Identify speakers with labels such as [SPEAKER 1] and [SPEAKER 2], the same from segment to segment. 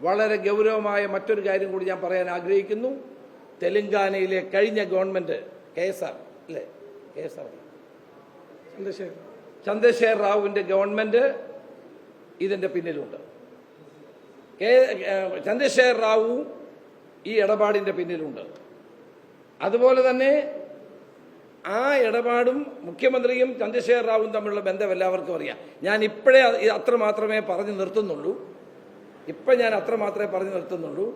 [SPEAKER 1] വളരെ ഗൗരവമായ മറ്റൊരു കാര്യം കൂടി ഞാൻ പറയാൻ ആഗ്രഹിക്കുന്നു. തെലങ്കാനയിലെ കഴിഞ്ഞ ഗവൺമെന്റ് കെ എസ് ആർ അല്ലേ? K S R
[SPEAKER 2] Chandrashekhar.
[SPEAKER 1] Chandrashekhar റാവുവിന്റെ ഗവൺമെന്റ് ഇതിന്റെ പിന്നിലുണ്ട്. കെ ചന്ദ്രശേഖർ റാവു ഈ ഇടപാടിന്റെ പിന്നിലുണ്ട്. അതുപോലെ തന്നെ ആ ഇടപാടും മുഖ്യമന്ത്രിയും ചന്ദ്രശേഖർ റാവുവും തമ്മിലുള്ള ബന്ധം എല്ലാവർക്കും അറിയാം. ഞാൻ ഇപ്പോഴേ അത്രമാത്രമേ അത്ര മാത്രമേ പറഞ്ഞു നിർത്തുന്നുള്ളൂ. ഇപ്പം ഞാൻ അത്ര മാത്രമേ പറഞ്ഞു നിർത്തുന്നുള്ളൂ.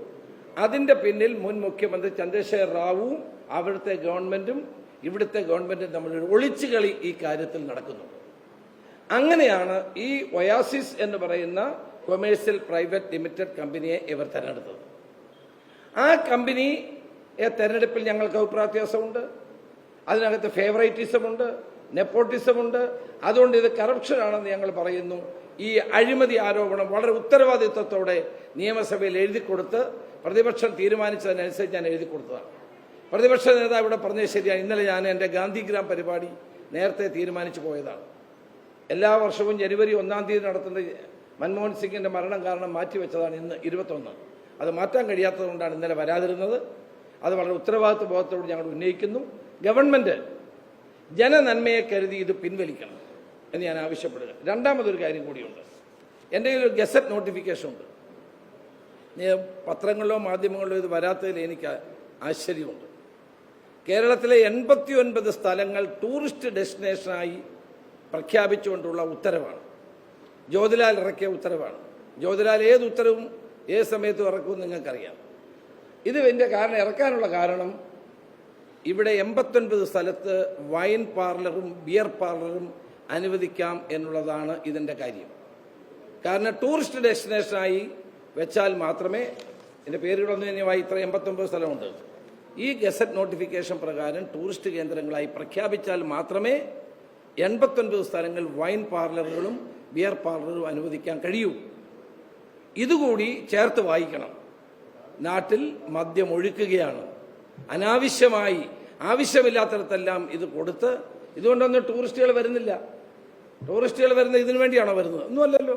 [SPEAKER 1] അതിന്റെ പിന്നിൽ മുൻ മുഖ്യമന്ത്രി ചന്ദ്രശേഖർ റാവുവും അവിടുത്തെ ഗവൺമെന്റും ഇവിടുത്തെ ഗവൺമെന്റും തമ്മിൽ ഒളിച്ചു കളി ഈ കാര്യത്തിൽ നടക്കുന്നു. അങ്ങനെയാണ് ഈ ഒയാസിസ് എന്ന് പറയുന്ന കൊമേഴ്സ്യൽ പ്രൈവറ്റ് ലിമിറ്റഡ് കമ്പനിയെ ഇവർ തെരഞ്ഞെടുത്തത്. ആ കമ്പനിയെ തെരഞ്ഞെടുപ്പിൽ ഞങ്ങൾക്ക് അഭിപ്രായ വ്യത്യാസമുണ്ട് അതിനകത്ത് ഫേവറേറ്റിസമുണ്ട് നെപ്പോട്ടിസമുണ്ട്. അതുകൊണ്ട് ഇത് കറപ്ഷനാണെന്ന് ഞങ്ങൾ പറയുന്നു. ഈ അഴിമതി ആരോപണം വളരെ ഉത്തരവാദിത്വത്തോടെ നിയമസഭയിൽ എഴുതി കൊടുത്ത് പ്രതിപക്ഷം തീരുമാനിച്ചതിനനുസരിച്ച് ഞാൻ എഴുതി കൊടുത്തതാണ്. പ്രതിപക്ഷ നേതാവ് ഇവിടെ പറഞ്ഞത് ശരിയാണ്. ഇന്നലെ ഞാൻ എന്റെ ഗാന്ധിഗ്രാം പരിപാടി നേരത്തെ തീരുമാനിച്ചു പോയതാണ്. എല്ലാ വർഷവും ജനുവരി ഒന്നാം തീയതി നടത്തുന്ന മൻമോഹൻ സിംഗിന്റെ മരണം കാരണം മാറ്റിവെച്ചതാണ് ഇന്ന് ഇരുപത്തൊന്ന്. അത് മാറ്റാൻ കഴിയാത്തതുകൊണ്ടാണ് ഇന്നലെ വരാതിരുന്നത്. അത് വളരെ ഉത്തരവാദിത്വ ബോധത്തോട് ഞങ്ങൾ ഉന്നയിക്കുന്നു. ഗവൺമെന്റ് ജനനന്മയെ കരുതി ഇത് പിൻവലിക്കണം. എന്ന് ഞാൻ ആവശ്യപ്പെടുക രണ്ടാമതൊരു കാര്യം കൂടിയുണ്ട്. എന്റെ ഒരു ഗസറ്റ് നോട്ടിഫിക്കേഷൻ ഉണ്ട്. പത്രങ്ങളിലോ മാധ്യമങ്ങളിലോ ഇത് വരാത്തതിൽ എനിക്ക് ആശ്ചര്യമുണ്ട്. കേരളത്തിലെ എൺപത്തി ഒൻപത് സ്ഥലങ്ങൾ ടൂറിസ്റ്റ് ഡെസ്റ്റിനേഷനായി പ്രഖ്യാപിച്ചുകൊണ്ടുള്ള ഉത്തരവാണ്. ജ്യോതിലാൽ ഇറക്കിയ ഉത്തരവാണ്. ജ്യോതിലാൽ ഏത് ഉത്തരവും ഏത് സമയത്തും ഇറക്കുമെന്ന് നിങ്ങൾക്കറിയാം. ഇത് എന്റെ കാരണം ഇറക്കാനുള്ള കാരണം ഇവിടെ എൺപത്തൊൻപത് സ്ഥലത്ത് വൈൻ പാർലറും ബിയർ പാർലറും അനുവദിക്കാം എന്നുള്ളതാണ് ഇതിന്റെ കാര്യം. കാരണം ടൂറിസ്റ്റ് ഡെസ്റ്റിനേഷനായി വെച്ചാൽ മാത്രമേ എന്റെ പേരുകളൊന്നും ഇനിയുമായി ഇത്ര എൺപത്തൊമ്പത് സ്ഥലമുണ്ട്. ഈ ഗസറ്റ് നോട്ടിഫിക്കേഷൻ പ്രകാരം ടൂറിസ്റ്റ് കേന്ദ്രങ്ങളായി പ്രഖ്യാപിച്ചാൽ മാത്രമേ എൺപത്തൊൻപത് സ്ഥലങ്ങൾ വൈൻ പാർലറുകളും ബിയർ പാർലറുകളും അനുവദിക്കാൻ കഴിയൂ. ഇതുകൂടി ചേർത്ത് വായിക്കണം. നാട്ടിൽ മദ്യം ഒഴുക്കുകയാണ്. അനാവശ്യമായി ആവശ്യമില്ലാത്തടത്തെല്ലാം ഇത് കൊടുത്ത് ഇതുകൊണ്ടൊന്നും ടൂറിസ്റ്റുകൾ വരുന്നില്ല. ടൂറിസ്റ്റുകൾ വരുന്നത് ഇതിനു വേണ്ടിയാണോ വരുന്നത്? ഒന്നുമല്ലല്ലോ.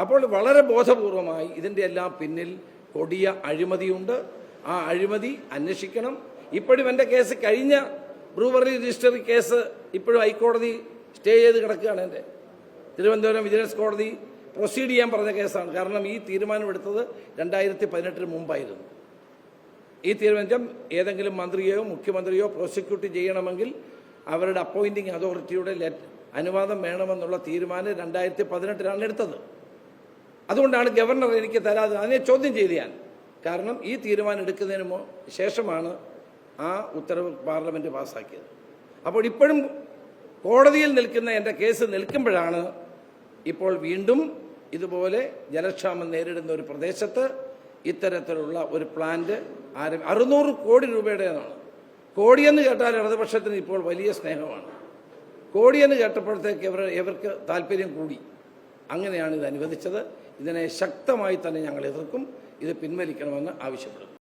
[SPEAKER 1] അപ്പോൾ വളരെ ബോധപൂർവമായി ഇതിന്റെ എല്ലാം പിന്നിൽ കൊടിയ അഴിമതിയുണ്ട്. ആ അഴിമതി അന്വേഷിക്കണം. ഇപ്പോഴും എന്റെ കേസ് കഴിഞ്ഞ ബ്രൂവറി രജിസ്റ്ററി കേസ് ഇപ്പോഴും ഹൈക്കോടതി സ്റ്റേ ചെയ്ത് കിടക്കുകയാണ് എന്റെ തിരുവനന്തപുരം വിജിലൻസ് കോടതി പ്രൊസീഡ് ചെയ്യാൻ പറഞ്ഞ കേസാണ്. കാരണം ഈ തീരുമാനമെടുത്തത് രണ്ടായിരത്തി പതിനെട്ടിന് മുമ്പായിരുന്നു. ഈ തീരുമാനം ഏതെങ്കിലും മന്ത്രിയോ മുഖ്യമന്ത്രിയോ പ്രോസിക്യൂട്ട് ചെയ്യണമെങ്കിൽ അവരുടെ അപ്പോയിന്റിംഗ് അതോറിറ്റിയുടെ അനുവാദം വേണമെന്നുള്ള തീരുമാനം രണ്ടായിരത്തി പതിനെട്ടിലാണ് എടുത്തത്. അതുകൊണ്ടാണ് ഗവർണർ എനിക്ക് തരാതെ അതിനെ ചോദ്യം ചെയ്ത് ഞാൻ. കാരണം ഈ തീരുമാനം എടുക്കുന്നതിന് ശേഷമാണ് ആ ഉത്തരവ് പാർലമെന്റ് പാസ്സാക്കിയത്. അപ്പോൾ ഇപ്പോഴും കോടതിയിൽ നിൽക്കുന്ന എന്റെ കേസ് നിൽക്കുമ്പോഴാണ് ഇപ്പോൾ വീണ്ടും ഇതുപോലെ ജലക്ഷാമം നേരിടുന്ന ഒരു പ്രദേശത്ത് ഇത്തരത്തിലുള്ള ഒരു പ്ലാന്റ് ആരം അറുന്നൂറ് കോടി രൂപയുടേതാണ്. കോടിയെന്ന് കേട്ടാൽ ഇടതുപക്ഷത്തിന് ഇപ്പോൾ വലിയ സ്നേഹമാണ്. കോടിയെന്ന് കേട്ടപ്പോഴത്തേക്ക് ഇവർ ഇവർക്ക് താല്പര്യം കൂടി. അങ്ങനെയാണ് ഇത് അനുവദിച്ചത്. ഇതിനെ ശക്തമായി തന്നെ ഞങ്ങൾ എതിർക്കും. ഇത് പിൻവലിക്കണമെന്ന് ആവശ്യപ്പെടുന്നു.